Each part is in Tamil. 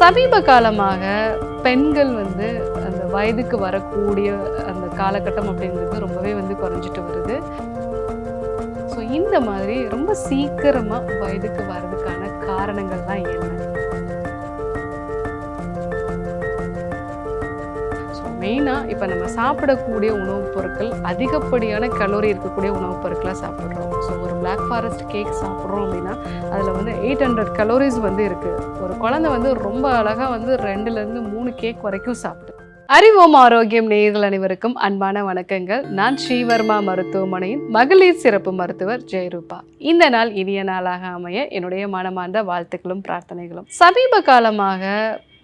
சமீப காலமாக பெண்கள் வந்து அந்த வயதுக்கு வரக்கூடிய அந்த காலகட்டம் அப்படிங்கிறது ரொம்பவே வந்து குறைஞ்சிட்டு வருது. ஸோ இந்த மாதிரி ரொம்ப சீக்கிரமாக வயதுக்கு வர்றதுக்கான காரணங்கள்லாம் என்ன? மெயினாக இப்போ நம்ம சாப்பிடக்கூடிய உணவுப் பொருட்கள் அதிகப்படியான கலோரி இருக்கக்கூடிய உணவுப் பொருட்களாக சாப்பிட்றோம். ஸோ ஒரு பிளாக் ஃபாரஸ்ட் கேக் சாப்பிட்றோம் அப்படின்னா அதில் வந்து எயிட் ஹண்ட்ரட் கலோரிஸ் வந்து இருக்குது ஒரு குழந்தை வந்து ரொம்ப அழகாக வந்து ரெண்டுலேருந்து மூணு கேக் வரைக்கும் சாப்பிடுது அறிவோம் ஆரோக்கியம் நேயர்கள் அனைவருக்கும் அன்பான வணக்கங்கள். நான் ஸ்ரீவர்மா மருத்துவமனையின் மகளிர் சிறப்பு மருத்துவர் ஜெயரூபா. இந்த நாள் இனிய நாளாக அமைய என்னுடைய மனமார்ந்த வாழ்த்துக்களும் பிரார்த்தனைகளும். சமீப காலமாக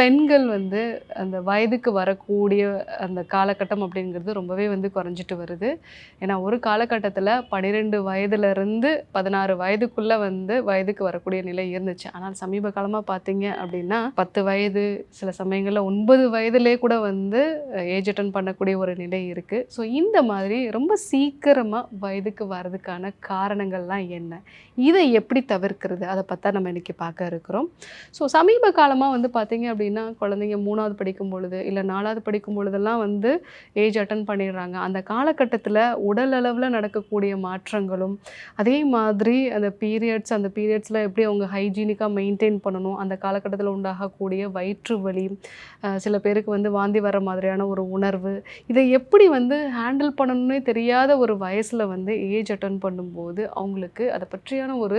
பெண்கள் வந்து அந்த வயதுக்கு வரக்கூடிய அந்த காலகட்டம் அப்படிங்கிறது ரொம்பவே வந்து குறைஞ்சிட்டு வருது. ஏன்னா ஒரு காலகட்டத்தில் பன்னிரெண்டு வயதுலேருந்து பதினாறு வயதுக்குள்ளே வந்து வயதுக்கு வரக்கூடிய நிலை இருந்துச்சு. ஆனால் சமீப காலமாக பார்த்தீங்க அப்படின்னா பத்து வயது சில சமயங்களில் ஒன்பது வயதிலே கூட வந்து ஏஜ் அட்டன் பண்ணக்கூடிய ஒரு நிலை இருக்குது ஸோ இந்த மாதிரி ரொம்ப சீக்கிரமாக வயதுக்கு வர்றதுக்கான காரணங்கள்லாம் என்ன? இதை எப்படி தவிர்க்கிறது? அதை பற்றி நம்ம இன்றைக்கி பார்க்க இருக்கிறோம். ஸோ சமீப காலமாக வந்து பார்த்தீங்க அப்படின்னா குழந்தைங்க மூணாவது படிக்கும் பொழுது இல்லை நாலாவது படிக்கும் பொழுதெல்லாம் வந்து ஏஜ் அட்டன் பண்ணிடுறாங்க. அந்த காலகட்டத்தில் உடல் அளவில் நடக்கக்கூடிய மாற்றங்களும் அதே மாதிரி அந்த பீரியட்ஸ் அந்த பீரியட்ஸில் எப்படி அவங்க ஹைஜீனிக்காக மெயின்டைன் பண்ணணும் அந்த காலகட்டத்தில் உண்டாகக்கூடிய வயிற்று வலி சில பேருக்கு வந்து வாந்தி வர மாதிரியான ஒரு உணர்வு இதை எப்படி வந்து ஹேண்டில் பண்ணணும்னே தெரியாத ஒரு வயசில் வந்து ஏஜ் அட்டன் பண்ணும்போது அவங்களுக்கு அதை பற்றியான ஒரு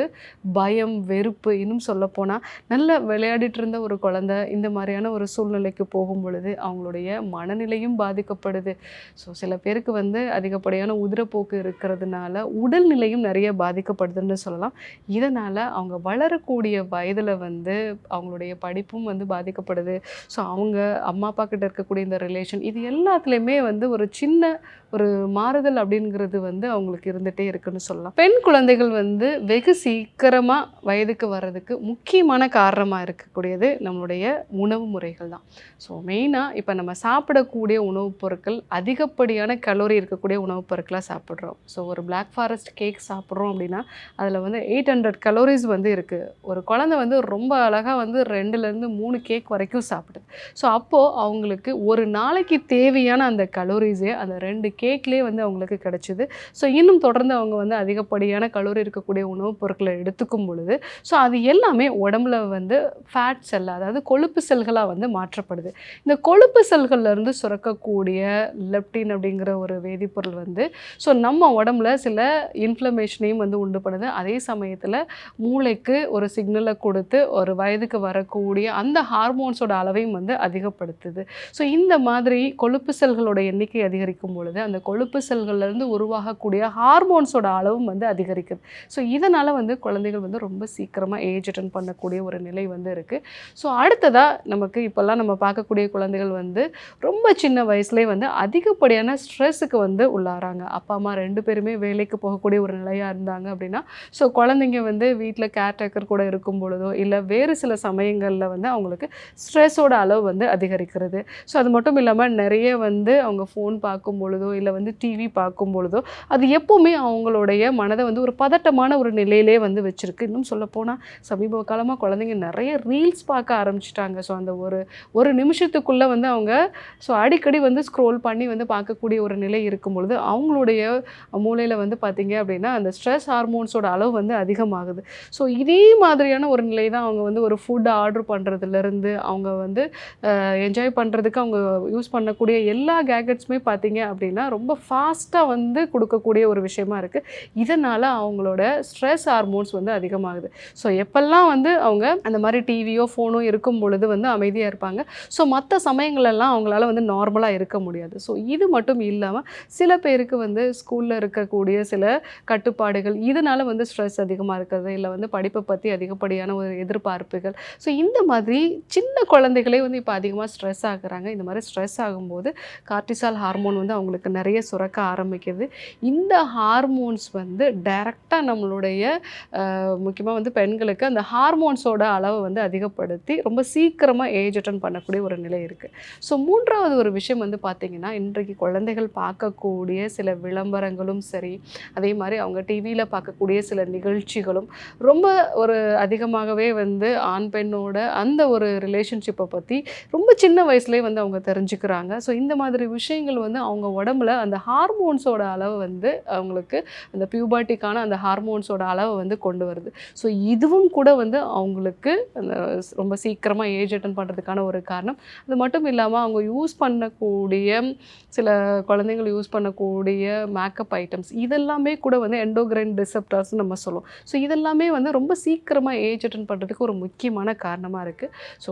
பயம் வெறுப்பு இன்னும் சொல்லப்போனால் நல்ல விளையாடிட்டு இருந்த ஒரு குழந்தை இந்த மாதிரியான ஒரு சூழ்நிலைக்கு போகும் பொழுது அவங்களுடைய மனநிலையும் பாதிக்கப்படுது. ஸோ சில பேருக்கு வந்து அதிகப்படியான உதிரப்போக்கு இருக்கிறதுனால உடல்நிலையும் நிறைய பாதிக்கப்படுதுன்னு சொல்லலாம். இதனால் அவங்க வளரக்கூடிய வயதில் வந்து அவங்களுடைய படிப்பும் வந்து பாதிக்கப்படுது. ஸோ அவங்க அம்மா அப்பா கிட்ட இருக்கக்கூடிய இந்த ரிலேஷன் இது எல்லாத்துலேயுமே வந்து ஒரு சின்ன ஒரு மாறுதல் அப்படிங்கிறது வந்து அவங்களுக்கு இருந்துகிட்டே இருக்குன்னு சொல்லலாம். பெண் குழந்தைகள் வந்து வெகு சீக்கிரமாக வயதுக்கு வர்றதுக்கு முக்கியமான காரணமாக இருக்கக்கூடியது நம்மளுடைய உணவு முறைகள் தான். ஸோ மெயினாக இப்போ நம்ம சாப்பிடக்கூடிய உணவுப் பொருட்கள் அதிகப்படியான கலோரி இருக்கக்கூடிய உணவுப் பொருட்களாக சாப்பிட்றோம். ஸோ ஒரு பிளாக் ஃபாரஸ்ட் கேக் சாப்பிட்றோம் அப்படின்னா அதில் வந்து எயிட் ஹண்ட்ரட் கலோரிஸ் வந்து இருக்குது ஒரு குழந்தை வந்து ரொம்ப அழகாக வந்து ரெண்டுலேருந்து மூணு கேக் வரைக்கும் சாப்பிடுது. ஸோ அப்போது அவங்களுக்கு ஒரு நாளைக்கு தேவையான அந்த கலோரிஸே அந்த ரெண்டு கேக்லேயே வந்து அவங்களுக்கு கிடச்சிது. ஸோ இன்னும் தொடர்ந்து அவங்க வந்து அதிகப்படியான கலோரி இருக்கக்கூடிய உணவுப் பொருட்களை எடுத்துக்கும் பொழுது ஸோ அது எல்லாமே உடம்புல வந்து ஃபேட் செல் அதாவது கொழுப்பு செல்களாக வந்து மாற்றப்படுது. இந்த கொழுப்பு செல்கள்லேருந்து சுரக்கக்கூடிய லெப்டின் அப்படிங்கிற ஒரு வேதிப்பொருள் வந்து ஸோ நம்ம உடம்புல சில இன்ஃப்ளமேஷனையும் வந்து உண்டு பண்ணுது. அதே சமயத்தில் மூளைக்கு ஒரு சிக்னலை கொடுத்து ஒரு வயதுக்கு வரக்கூடிய அந்த ஹார்மோன்ஸோட அளவையும் வந்து அதிகப்படுத்துது. ஸோ இந்த மாதிரி கொழுப்பு செல்களோட எண்ணிக்கை அதிகரிக்கும் பொழுது அந்த கொழுப்பு செல்கள்லேருந்து உருவாகக்கூடிய ஹார்மோன்ஸோட அளவும் வந்து அதிகரிக்குது. ஸோ இதனால் வந்து குழந்தைகள் வந்து ரொம்ப சீக்கிரமாக ஏஜ் அட்டன் பண்ணக்கூடிய ஒரு நிலை வந்து இருக்குது ஸோ அடுத்ததாக நமக்கு இப்போல்லாம் நம்ம பார்க்கக்கூடிய குழந்தைகள் வந்து ரொம்ப சின்ன வயசுலேயே வந்து அதிகப்படியான ஸ்ட்ரெஸ்ஸுக்கு வந்து உள்ளாராங்க அப்பா அம்மா ரெண்டு பேருமே வேலைக்கு போகக்கூடிய ஒரு நிலையாக இருந்தாங்க அப்படின்னா ஸோ குழந்தைங்க வந்து வீட்டில் கேர்டேக்கர் கூட இருக்கும் பொழுதோ இல்லை வேறு சில சமயங்களில் வந்து அவங்களுக்கு ஸ்ட்ரெஸ்ஸோட அளவு வந்து அதிகரிக்கிறது. ஸோ அது மட்டும் இல்லாமல் நிறைய வந்து அவங்க ஃபோன் பார்க்கும் பொழுதோ இல்லை வந்து டிவி பார்க்கும் பொழுதோ அது எப்போவுமே அவங்களுடைய மனதை வந்து ஒரு பதட்டமான ஒரு நிலையிலே வந்து வச்சுருக்கு. இன்னும் சொல்லப்போனால் சமீப காலமாக குழந்தைங்க நிறைய ரீல்ஸ் பார்க்க ஆரம்பிச்சிட்டாங்க. ஸோ ஸோ அந்த ஒரு ஒரு நிமிஷத்துக்குள்ளே வந்து அவங்க ஸோ அடிக்கடி வந்து ஸ்க்ரோல் பண்ணி வந்து பார்க்கக்கூடிய ஒரு நிலை இருக்கும் பொழுது அவங்களுடைய மூளையில் வந்து பார்த்தீங்க அப்படின்னா அந்த ஸ்ட்ரெஸ் ஹார்மோன்ஸோட அளவு வந்து அதிகமாகுது. ஸோ இதே மாதிரியான ஒரு நிலை தான் அவங்க வந்து ஒரு ஃபுட் ஆர்டர் பண்ணுறதுலேருந்து அவங்க வந்து என்ஜாய் பண்ணுறதுக்கு அவங்க யூஸ் பண்ணக்கூடிய எல்லா கேகட்ஸுமே பார்த்தீங்க அப்படின்னா ரொம்ப ஃபாஸ்ட்டாக வந்து கொடுக்கக்கூடிய ஒரு விஷயமா இருக்குது இதனால் அவங்களோட ஸ்ட்ரெஸ் ஹார்மோன்ஸ் வந்து அதிகமாகுது. ஸோ எப்பெல்லாம் வந்து அவங்க அந்த மாதிரி டிவியோ ஃபோனோ இருக்கும் பொழுது வந்து அமைதியாக இருப்பாங்க. ஸோ மற்ற சமயங்களெல்லாம் அவங்களால வந்து நார்மலாக இருக்க முடியாது. ஸோ இது மட்டும் இல்லாமல் சில பேருக்கு வந்து ஸ்கூலில் இருக்கக்கூடிய சில கட்டுப்பாடுகள் இதனால் வந்து ஸ்ட்ரெஸ் அதிகமாக இருக்கிறது இல்லை வந்து படிப்பை பற்றி அதிகப்படியான ஒரு எதிர்பார்ப்புகள். ஸோ இந்த மாதிரி சின்ன குழந்தைகளே வந்து இப்போ அதிகமாக ஸ்ட்ரெஸ் ஆகுறாங்க. இந்த மாதிரி ஸ்ட்ரெஸ் ஆகும்போது கார்டிசால் ஹார்மோன் வந்து அவங்களுக்கு நிறைய சுரக்க ஆரம்பிக்குது. இந்த ஹார்மோன்ஸ் வந்து டைரெக்டாக நம்மளுடைய முக்கியமாக வந்து பெண்களுக்கு அந்த ஹார்மோன்ஸோட அளவை வந்து அதிகப்படுத்தி ரொம்ப சீக்கிரம் சீக்கிரமாக ஏஜ் அட்டன் பண்ணக்கூடிய ஒரு நிலை இருக்குது ஸோ மூன்றாவது ஒரு விஷயம் வந்து பார்த்திங்கன்னா இன்றைக்கு குழந்தைகள் பார்க்கக்கூடிய சில விளம்பரங்களும் சரி அதே மாதிரி அவங்க டிவியில் பார்க்கக்கூடிய சில நிகழ்ச்சிகளும் ரொம்ப ஒரு அதிகமாகவே வந்து ஆண் பெண்ணோட அந்த ஒரு ரிலேஷன்ஷிப்பை பற்றி ரொம்ப சின்ன வயசுலேயே வந்து அவங்க தெரிஞ்சுக்கிறாங்க. ஸோ இந்த மாதிரி விஷயங்கள் வந்து அவங்க உடம்புல அந்த ஹார்மோன்ஸோட அளவு வந்து அவங்களுக்கு அந்த பியூபாட்டிக்கான அந்த ஹார்மோன்ஸோட அளவை வந்து கொண்டு வருது. ஸோ இதுவும் கூட வந்து அவங்களுக்கு அந்த ரொம்ப சீக்கிரமாக ஏஜ் ரிட்டர்ன் பண்ணுறதுக்கான ஒரு காரணம். அது மட்டும் இல்லாமல் அவங்க யூஸ் பண்ணக்கூடிய சில குழந்தைங்கள் யூஸ் பண்ணக்கூடிய மேக்கப் ஐட்டம்ஸ் இதெல்லாமே கூட வந்து எண்டோகிரைன் டிசப்டர்ஸ் நம்ம சொல்லுவோம். ஸோ இதெல்லாமே வந்து ரொம்ப சீக்கிரமாக ஏஜ் அட்டன் பண்ணுறதுக்கு ஒரு முக்கியமான காரணமாக இருக்குது ஸோ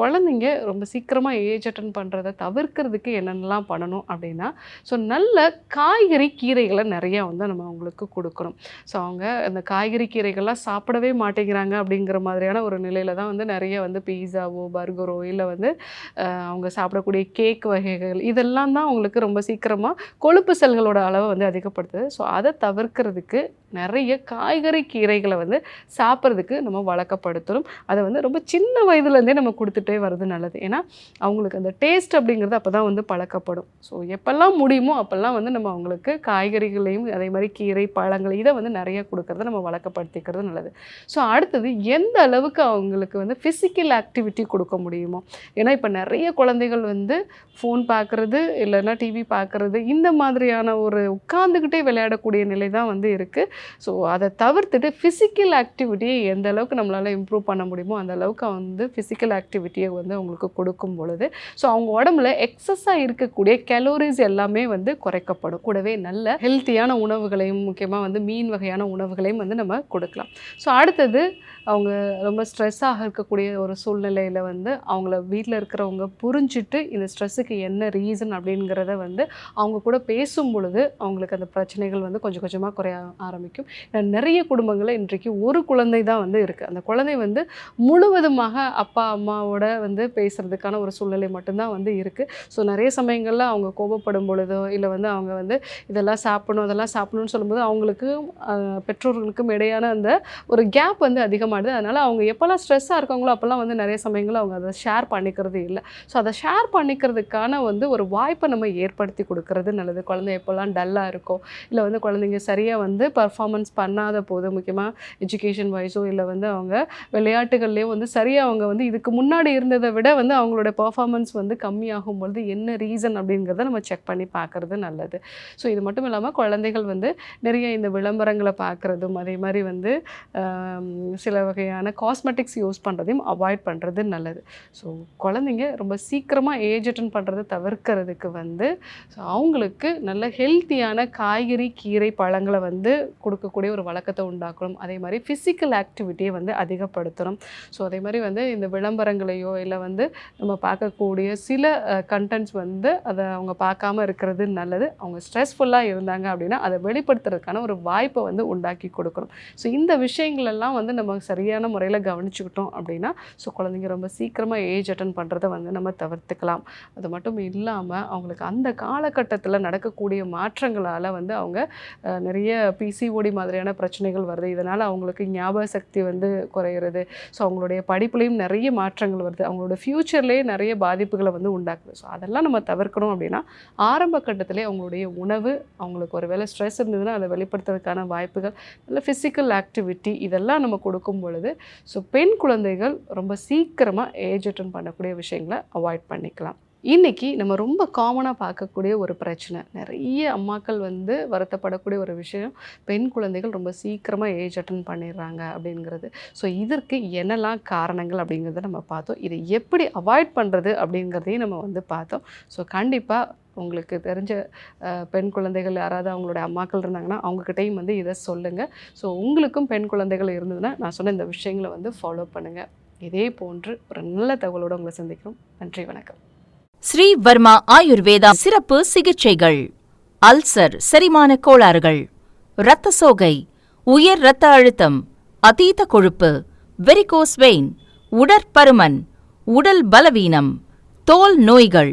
குழந்தைங்க ரொம்ப சீக்கிரமாக ஏஜ் அட்டன் பண்ணுறதை தவிர்க்கிறதுக்கு என்னென்னலாம் பண்ணணும் அப்படின்னா ஸோ நல்ல காய்கறி கீரைகளை நிறையா வந்து நம்ம அவங்களுக்கு கொடுக்கணும். ஸோ அவங்க அந்த காய்கறி கீரைகள்லாம் சாப்பிடவே மாட்டேங்கிறாங்க அப்படிங்கிற மாதிரியான ஒரு நிலையில் தான் வந்து நிறைய வந்து பீஸா பீஸாவோ பர்கரோ இல்லை வந்து அவங்க சாப்பிடக்கூடிய கேக் வகைகள் இதெல்லாம் தான் அவங்களுக்கு ரொம்ப சீக்கிரமாக கொழுப்பு செல்களோட அளவை வந்து அதிகப்படுத்துது. ஸோ அதை தவிர்க்கிறதுக்கு நிறைய காய்கறி கீரைகளை வந்து சாப்பிட்றதுக்கு நம்ம வழக்கப்படுத்தணும் அதை வந்து ரொம்ப சின்ன வயதுலேருந்தே நம்ம கொடுத்துட்டே வர்றது நல்லது. ஏன்னா அவங்களுக்கு அந்த டேஸ்ட் அப்படிங்கிறது அப்போ தான் வந்து பழக்கப்படும். ஸோ எப்போல்லாம் முடியுமோ அப்போல்லாம் வந்து நம்ம அவங்களுக்கு காய்கறிகளையும் அதே மாதிரி கீரை பழங்கள் இதை வந்து நிறைய கொடுக்கறத நம்ம வழக்கப்படுத்திக்கிறது நல்லது. ஸோ அடுத்தது எந்த அளவுக்கு அவங்களுக்கு வந்து ஃபிசிக்கல் ஆக்டிவிட்டி கொடுக்க முடியுமோ? ஏன்னா இப்போ நிறைய குழந்தைகள் வந்து ஃபோன் பார்க்குறது இல்லைன்னா டிவி பார்க்குறது இந்த மாதிரியான ஒரு உட்காந்துக்கிட்டே விளையாடக்கூடிய நிலை தான் வந்து இருக்குது ஸோ அதை தவிர்த்துட்டு ஃபிசிக்கல் ஆக்டிவிட்டியை எந்த அளவுக்கு நம்மளால் இம்ப்ரூவ் பண்ண முடியுமோ அந்த அளவுக்கு வந்து ஃபிசிக்கல் ஆக்டிவிட்டியை வந்து அவங்களுக்கு கொடுக்கும் பொழுது ஸோ அவங்க உடம்புல எக்ஸஸாக இருக்கக்கூடிய கலோரிஸ் எல்லாமே வந்து குறைக்கப்படும். கூடவே நல்ல ஹெல்த்தியான உணவுகளையும் முக்கியமாக வந்து மீன் வகையான உணவுகளையும் வந்து நம்ம கொடுக்கலாம். ஸோ அடுத்தது அவங்க ரொம்ப ஸ்ட்ரெஸ்ஸாக இருக்கக்கூடிய ஒரு சூழ்நிலையில் வந்து அவங்கள வீட்டில் இருக்கிறவங்க புரிஞ்சுட்டு இந்த ஸ்ட்ரெஸ்ஸுக்கு என்ன ரீசன் அப்படிங்கிறத வந்து அவங்க கூட பேசும் பொழுது அவங்களுக்கு அந்த பிரச்சனைகள் வந்து கொஞ்சம் கொஞ்சமாக குறைய ஆரம்பிக்கும். ஏன்னா நிறைய குடும்பங்களில் இன்றைக்கு ஒரு குழந்தை தான் வந்து இருக்குது அந்த குழந்தை வந்து முழுவதுமாக அப்பா அம்மாவோட வந்து பேசுகிறதுக்கான ஒரு சூழ்நிலை மட்டும்தான் வந்து இருக்குது ஸோ நிறைய சமயங்களில் அவங்க கோபப்படும் பொழுதோ இல்லை வந்து அவங்க வந்து இதெல்லாம் சாப்பிடணும் அதெல்லாம் சாப்பிடணும்னு சொல்லும்போது அவங்களுக்கும் பெற்றோர்களுக்கும் இடையான அந்த ஒரு கேப் வந்து மாட்டுது. அதனால் அவங்க எப்போல்லாம் ஸ்ட்ரெஸ்ஸாக இருக்காங்களோ அப்போல்லாம் வந்து நிறைய சமயங்களில் அவங்க அதை ஷேர் பண்ணிக்கிறது இல்லை. ஸோ அதை ஷேர் பண்ணிக்கிறதுக்கான வந்து ஒரு வாய்ப்பை நம்ம ஏற்படுத்தி கொடுக்கறது நல்லது. குழந்தை எப்போல்லாம் டல்லாக இருக்கோ இல்லை வந்து குழந்தைங்க சரியாக வந்து பர்ஃபாமன்ஸ் பண்ணாத போது முக்கியமாக எஜுகேஷன் வைஸோ இல்லை வந்து அவங்க விளையாட்டுகள்லேயோ வந்து சரியாக அவங்க வந்து இதுக்கு முன்னாடி இருந்ததை விட வந்து அவங்களோட பர்ஃபாமன்ஸ் வந்து கம்மியாகும் பொழுது என்ன ரீசன் அப்படிங்கிறத நம்ம செக் பண்ணி பார்க்குறது நல்லது. ஸோ இது மட்டும் இல்லாமல் குழந்தைகள் வந்து நிறைய இந்த விளம்பரங்களை பார்க்குறதும் அதே மாதிரி வந்து சில சில வகையான காஸ்மெட்டிக்ஸ் யூஸ் பண்ணுறதையும் அவாய்ட் பண்ணுறது நல்லது. ஸோ குழந்தைங்க ரொம்ப சீக்கிரமாக ஏஜ் அட்டன் பண்ணுறதை தவிர்க்கிறதுக்கு வந்து ஸோ அவங்களுக்கு நல்ல ஹெல்த்தியான காய்கறி கீரை பழங்களை வந்து கொடுக்கக்கூடிய ஒரு வழக்கத்தை உண்டாக்கணும். அதே மாதிரி ஃபிசிக்கல் ஆக்டிவிட்டியை வந்து அதிகப்படுத்தணும். ஸோ அதே மாதிரி வந்து இந்த விளம்பரங்களையோ இல்லை வந்து நம்ம பார்க்கக்கூடிய சில கண்டென்ட்ஸ் வந்து அதை அவங்க பார்க்காம இருக்கிறது நல்லது. அவங்க ஸ்ட்ரெஸ்ஃபுல்லாக இருந்தாங்க அப்படின்னா அதை வெளிப்படுத்துறதுக்கான ஒரு வாய்ப்பை வந்து உண்டாக்கி கொடுக்கணும். ஸோ இந்த விஷயங்கள் எல்லாம் வந்து நம்ம சரியான முறையில் கவனிச்சுக்கிட்டோம் அப்படின்னா ஸோ குழந்தைங்க ரொம்ப சீக்கிரமாக ஏஜ் அட்டன் பண்ணுறதை வந்து நம்ம தவிர்த்துக்கலாம். அது மட்டும் இல்லாமல் அவங்களுக்கு அந்த காலகட்டத்தில் நடக்கக்கூடிய மாற்றங்களால் வந்து அவங்க நிறைய பிசிஓடி மாதிரியான பிரச்சனைகள் வருது. இதனால் அவங்களுக்கு ஞாபக சக்தி வந்து குறையிறது. ஸோ அவங்களுடைய படிப்புலேயும் நிறைய மாற்றங்கள் வருது. அவங்களோட ஃப்யூச்சர்லேயே நிறைய பாதிப்புகளை வந்து உண்டாக்குது. ஸோ அதெல்லாம் நம்ம தவிர்க்கணும் அப்படின்னா ஆரம்ப கட்டத்திலே அவங்களுடைய உணவு அவங்களுக்கு ஒரு வேளை ஸ்ட்ரெஸ் இருந்ததுன்னா அதை வெளிப்படுத்துறதுக்கான வாய்ப்புகள் இல்லை ஃபிசிக்கல் ஆக்டிவிட்டி இதெல்லாம் நம்ம கொடுக்கும் பொழுது ஸோ பெண் குழந்தைகள் ரொம்ப சீக்கிரமாக ஏஜ் அட்டன் பண்ணக்கூடிய விஷயங்களை அவாய்ட் பண்ணிக்கலாம். இன்னைக்கு நம்ம ரொம்ப காமனாக பார்க்கக்கூடிய ஒரு பிரச்சனை. நிறைய அம்மாக்கள் வந்து வருத்தப்படக்கூடிய ஒரு விஷயம் பெண் குழந்தைகள் ரொம்ப சீக்கிரமாக ஏஜ் அட்டன் பண்ணிடுறாங்க அப்படிங்கிறது. ஸோ இதற்கு என்னெல்லாம் காரணங்கள் அப்படிங்கிறத நம்ம பார்த்தோம். இதை எப்படி அவாய்ட் பண்ணுறது அப்படிங்கிறதையும் நம்ம வந்து பார்த்தோம். ஸோ கண்டிப்பாக உங்களுக்கு தெரிஞ்ச பெண் குழந்தைகள் யாராவது அவங்களோட அம்மாக்கள் இருந்தாங்கன்னா அவங்கக்கிட்டையும் வந்து இதை சொல்லுங்கள் ஸோ உங்களுக்கும் பெண் குழந்தைகள் இருந்ததுன்னா நான் சொன்ன இந்த விஷயங்களை வந்து ஃபாலோ பண்ணுங்கள் இதே போன்று ஒரு நல்ல தகவலோடு உங்களை சந்திக்கிறோம். நன்றி வணக்கம். ஸ்ரீ வர்மா ஆயுர்வேதா சிறப்பு சிகிச்சைகள். அல்சர் செரிமான கோளாறுகள். இரத்த சோகை உயர் இரத்த அழுத்தம் அதீத கொழுப்பு வெரிகோஸ் வெயின் உடற்பருமன் உடல் பலவீனம் தோல் நோய்கள்.